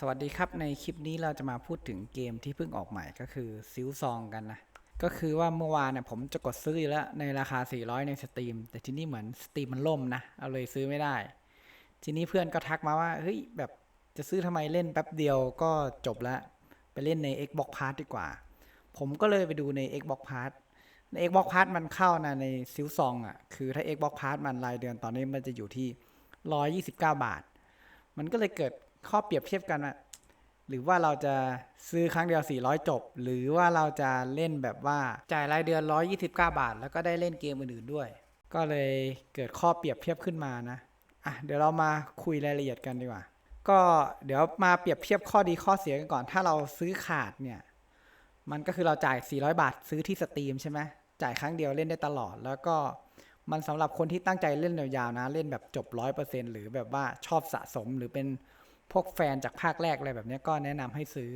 สวัสดีครับในคลิปนี้เราจะมาพูดถึงเกมที่เพิ่งออกใหม่ก็คือซิลซองกันนะ ก็คือว่าเมื่อวานเนี่ยผมจะกดซื้ออยู่แล้วในราคา 400 ในสตรีม แต่ที่นี้เหมือนสตรีมมันล่มนะ เอาเลยซื้อไม่ได้ ทีนี้เพื่อนก็ทักมาว่า เฮ้ย แบบจะซื้อทำไมเล่นแป๊บเดียวก็จบแล้วไปเล่นใน Xbox Pass ดีกว่า ผมก็เลยไปดูใน Xbox Pass ใน Xbox Pass มันเข้านะในซิลซองอะคือถ้า Xbox Pass มันรายเดือนตอนนี้มันจะอยู่ที่ 129 บาท มันก็เลยเกิด ข้อเปรียบเทียบกันว่าหรือว่าเราจะซื้อครั้งเดียว 400 จบ หรือว่าเราจะเล่นแบบว่าจ่ายรายเดือน 129 บาท แล้วก็ได้เล่นเกมอื่นๆด้วย ก็เลยเกิดข้อเปรียบเทียบขึ้นมานะอะเดี๋ยวเรามาคุยรายละเอียดกันดีกว่า ก็เดี๋ยวมาเปรียบเทียบข้อดีข้อเสียกันก่อน ถ้าเราซื้อขาดเนี่ยมันก็คือเราจ่าย 400 บาทซื้อที่สตรีมใช่ไหมจ่ายครั้งเดียวเล่นได้ตลอด แล้วก็มันสำหรับคนที่ตั้งใจเล่นยาวๆนะ เล่นแบบจบ 100%หรือแบบว่าชอบสะสมหรือเป็น พวกแฟนจากภาคแรกอะไรแบบนี้ก็แนะนำให้ซื้อ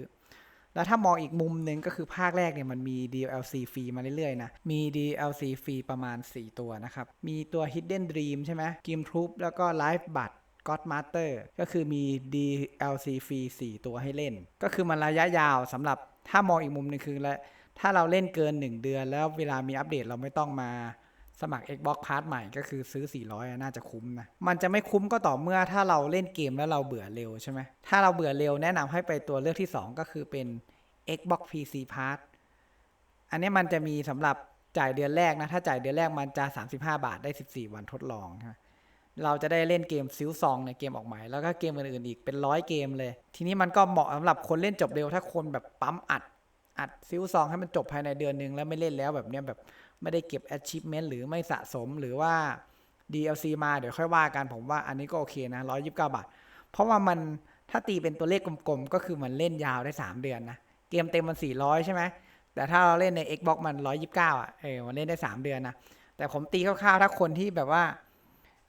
แล้วถ้ามองอีกมุมหนึ่งก็คือภาคแรกเนี่ยมันมี DLC ฟรีมาเรื่อยๆนะ มี DLC ฟรีประมาณ 4 ตัวนะครับ มีตัว Hidden Dream ใช่ไหม Game Troop แล้วก็ Life b u t Godmaster ก็คือมี DLC ฟรี4ตัวให้เล่น ก็คือมันระยะยาวสำหรับถ้ามองอีกมุมหนึงคือและถ้าเราเล่นเกิน 1 เดือน แล้วเวลามีอัปเดตเราไม่ต้องมา สมัคร Xbox Pass ใหม่ก็คือซื้อ 400 น่าจะคุ้มนะ มันจะไม่คุ้มก็ต่อเมื่อถ้าเราเล่นเกมแล้วเราเบื่อเร็วใช่ไหม ถ้าเราเบื่อเร็วแนะนำให้ไปตัวเลือกที่ 2 ก็คือเป็น Xbox PC Pass อันนี้มันจะมีสำหรับจ่ายเดือนแรกนะ ถ้าจ่ายเดือนแรกมันจะ 35 บาทได้ 14 วันทดลองนะเราจะได้เล่นเกมซิลซองในเกมออกใหม่แล้วก็เกมอื่นๆอีกเป็นร้อยเกมเลย ทีนี้มันก็เหมาะสำหรับคนเล่นจบเร็วถ้าคนแบบปั๊มอัด อัดซิลซองให้มันจบภายในเดือนหนึ่งแล้วไม่เล่นแล้วแบบเนี้ยแบบไม่ได้เก็บ achievement หรือไม่สะสมหรือว่า DLC มาเดี๋ยวค่อยว่ากันผมว่าอันนี้ก็โอเคนะ 129 บาท เพราะว่ามันถ้าตีเป็นตัวเลขกลมๆ ก็คือมันเล่นยาวได้ 3 เดือนนะ เกมเต็มมัน 400 ใช่ไหม แต่ถ้าเราเล่นใน Xbox มัน 129 อะ เออ มันเล่นได้ 3 เดือนนะ แต่ผมตีคร่าวๆ ถ้าคนที่แบบว่า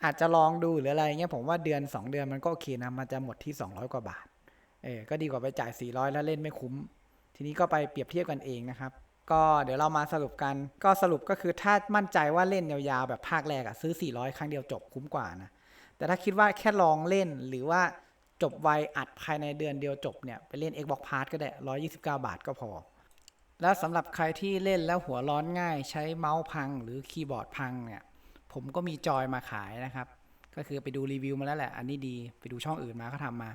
อาจจะลองดูหรืออะไรเงี้ยผมว่าเดือน 2 เดือนมันก็โอเคนะ มันจะหมดที่ 200 กว่าบาท เออ ก็ดีกว่าไปจ่าย 400 แล้วเล่นไม่คุ้ม นี้ก็ไปเปรียบเทียบกันเองนะครับ ก็เดี๋ยวเรามาสรุปกัน ก็สรุปก็คือถ้ามั่นใจว่าเล่นยาวๆแบบภาคแรกอะซื้อ 400 ครั้งเดียวจบคุ้มกว่านะ แต่ถ้าคิดว่าแค่ลองเล่นหรือว่าจบไวอัดภายในเดือนเดียวจบเนี่ยไปเล่น Xbox Pass ก็ได้ 129 บาทก็พอ แล้วสำหรับใครที่เล่นแล้วหัวร้อนง่าย ใช้เมาส์พังหรือคีย์บอร์ดพังเนี่ยผมก็มีจอยมาขายนะครับ ก็คือไปดูรีวิวมาแล้วแหละ อันนี้ดี ไปดูช่องอื่นมาเขาทำมา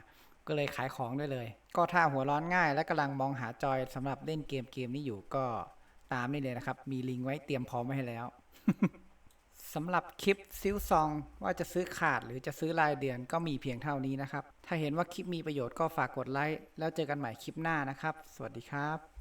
ก็เลยขายของได้เลย ก็ถ้าหัวร้อนง่ายและกำลังมองหาจอยสำหรับเล่นเกมเกมนี้อยู่ก็ตามนี่เลยนะครับ มีลิงก์ไว้เตรียมพร้อมไว้ให้แล้วสำหรับคลิปซิลซองว่าจะซื้อขาดหรือจะซื้อรายเดือนก็มีเพียงเท่านี้นะครับ ถ้าเห็นว่าคลิปมีประโยชน์ก็ฝากกดไลค์แล้วเจอกันใหม่คลิปหน้านะครับ สวัสดีครับ